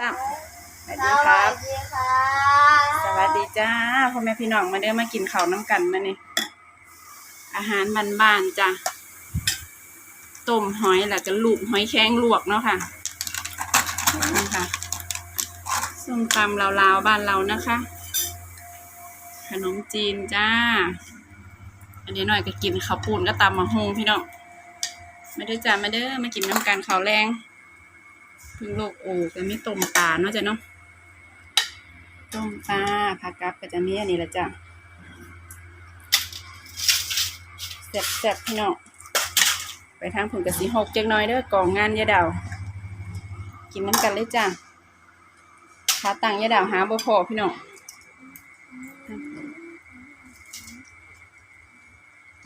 จ้าสวัสสดีควัรับสดีค่ะสวัสดีจ้าพ่อแม่พี่น้องมาเด้อมากินข้าวน้ำกันมานี่อาหารบ้านๆจ้ะต้มหอยแล้วก็ลูกหอยแข็งลวกเนาะค่ะนี่ค่ะส้มตำลาวๆบ้านเรานะคะ ขนมจีนจ้า อันนี้หน่อยก็กินข้าวปูนก็ตำมาฮงพี่น้องมาเด้อจ้ามาเด้อมากินน้ำกันข้าวแรง เพึ่งโลกโอ้ก็มีต้มปลาเนาะจ้ะเนาะต้มปลาผักกับก็จะมีอันนี้ละจ้ะแซ่บๆพี่น้องไปทางผุนกะสีหกจักน้อยเด้อกองงานยาดาวกินน้ำกันเลยจ้ะขาตังยาดาวหาบ่พอพี่น้อง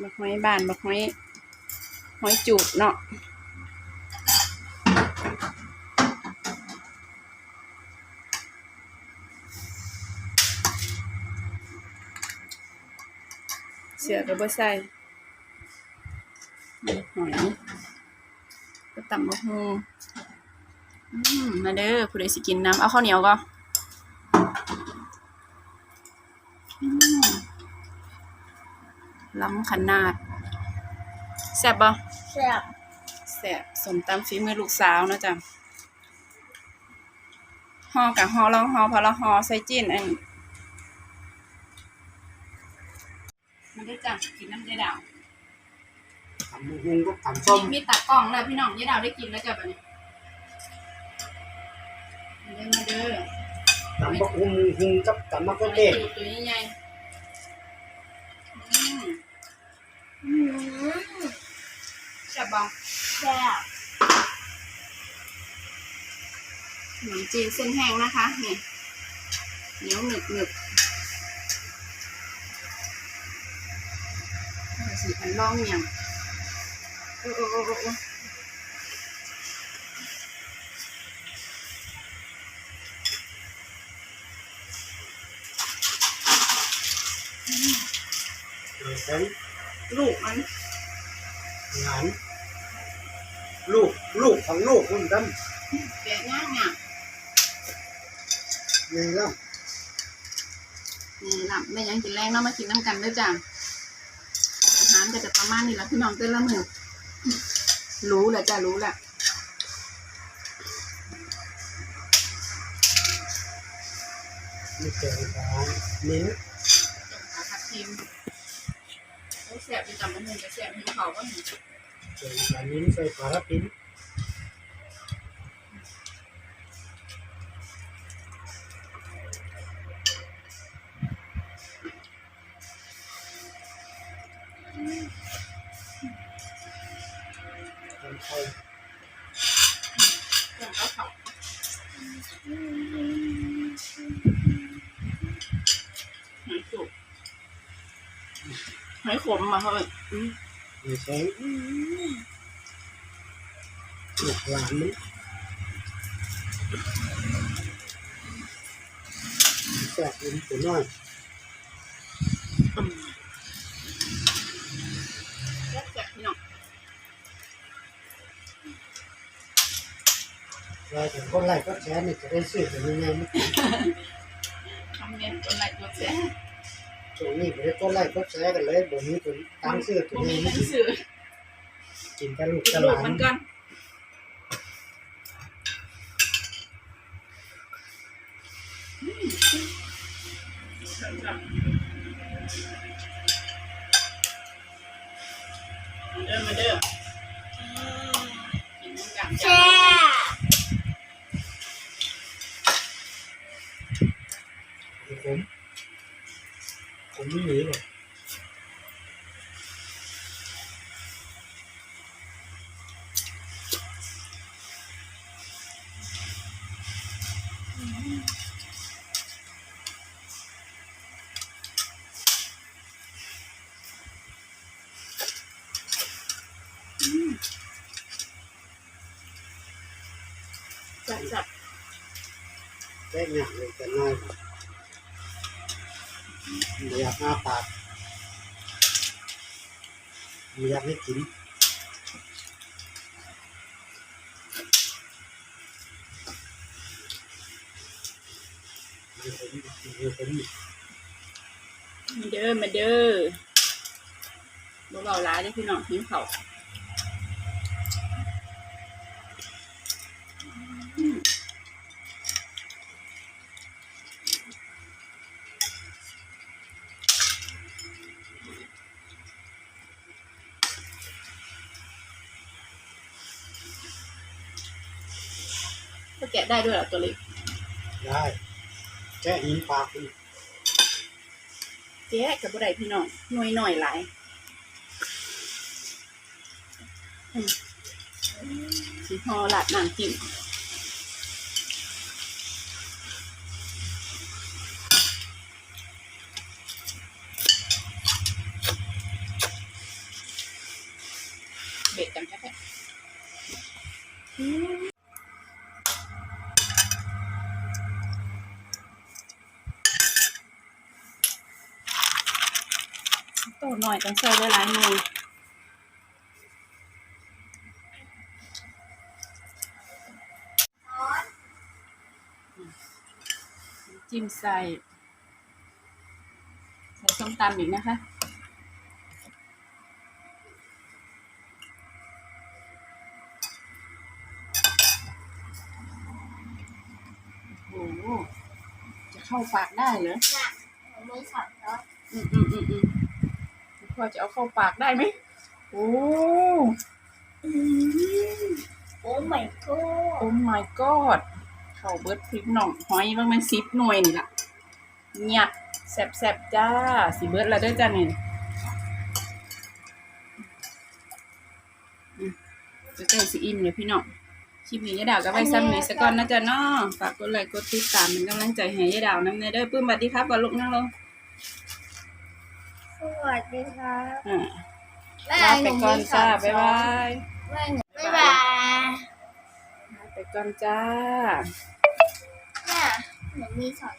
บักหอยบานบักหอยหอยจูดเนาะ สือก็บ่ใส่นี่หอยก็ตำบักฮูอืมมาเด้อผู้ใดสิกินน้ำเอาข้าวเหนียวก็อืมล้ำขนาดแซ่บบ่แซ่บแซ่บสมตำฝีมือลูกสาวเนาะจ๊ะห่อกับห่อลองห่อพอละห่อใส่จิ้นอัน มันได้จ้ะกินน้ำยายดาวทำหุงก็ทำส้มมีตักกล้องแล้วพี่น้องยายดาวได้กินแล้วจ้ะบัดนี้มาเด้อมาเด้อทำบักหุงหุงกับทำมะเขือเทศตัวใหญ่ๆอืมอืมแซ่บบ่แซ่บขนมจีนเส้นแห้งนะคะนี่เหนียวหนึบหนึบ นลองเมียโอ้โอ้โอ้โอ้โอ้เดี๋ยวฉันลูกมันหลานลูกลูกของลูกคุณทแกะย่างเนี่ยำนี่แล้วนี่ล่ะแม่ยังกินแรงเนาะมากินน้ำกันด้วยจ้ะ อาหารก็จะประมาณนี้แหละพี่น้องเต้นละมือรู้แหละจ้ะรู้แหละนี่แกงของมิ้นขาผัดทีมโอ้แสบอยู่จ้ะมันหนึ่งจะแสบหิวเขาก็หนึ่งแกงของมิ้นใส่ปลาปิ้ หอยสุกหอยขมมาเฮ้ยมีแสงลูกหลานนี่แสบเป็นตัวน้อย เราถึงคนไล่ก็แชร์นี่จะได้ซื้อเป็นยังไงมั้ยทำเงินตัวไหนตัวแซ่บช่วงนี้ไม่ได้ก็ไล่ก็แชร์กันเลยบ่มีตัวตั้งซื้อตัวบ่มีนี้หนัไม่งสือกินกันลูกกินตลูลากดมันก่อนเดินมาเด้อกินน้ำกัน จับจับได้หนักเลยแต่น้อยอยากอ้าปากอยากให้กินมาเด้อมาเด้อบ่เบาหลายเด้พี่น้องหิวเขา ก็แกะได้ด้วยเหรอตัวเล็กได้แค่หินปากคุณแกะกับบ่ได้พี่น้องหน่วยหน่อยหลายอืมสีพอละน้ำจิ้มเบ็ดจังแค่ โตหน่อยต้องใส่หลายๆหน่วยจิ้มใส่ใส่ส้มตำอีกนะคะโอ้โหจะเข้าปากได้เหรอน่ะหนูมีสอนรถอืมอืมอืมอืม พ่อจะเอาเข้าปากได้ไหมโอ้อืมโอ้ my god โอ้ my god เข้าเบิร์ดพริกหน่องหอยบ้างไหมซิปหน่วยนี่ล่ะเงียบแซบแซบๆจ้าสีเบิร์ดแล้วเด้วยจ้านี่อืมจะใกล้สีอิ่มเลยพี่น้องคลิปนี้ยายดาวก็ไว้ซ้ำในสกอนนะจ๊ะเนาะฝากกดไลค์กดติดตามเป็นกำลังใจให้ยายดาวน้ำในเด้อปื้มสวัสดีครับก่อนลูกนั่งลง สวัสดีครับอ่าแม่ลาหไปนูก่อมีนสจ้าอนบ๊ายบายแม่หนูบ๊ายบายลาไปก่อนจ้าแม่หนูมีสอน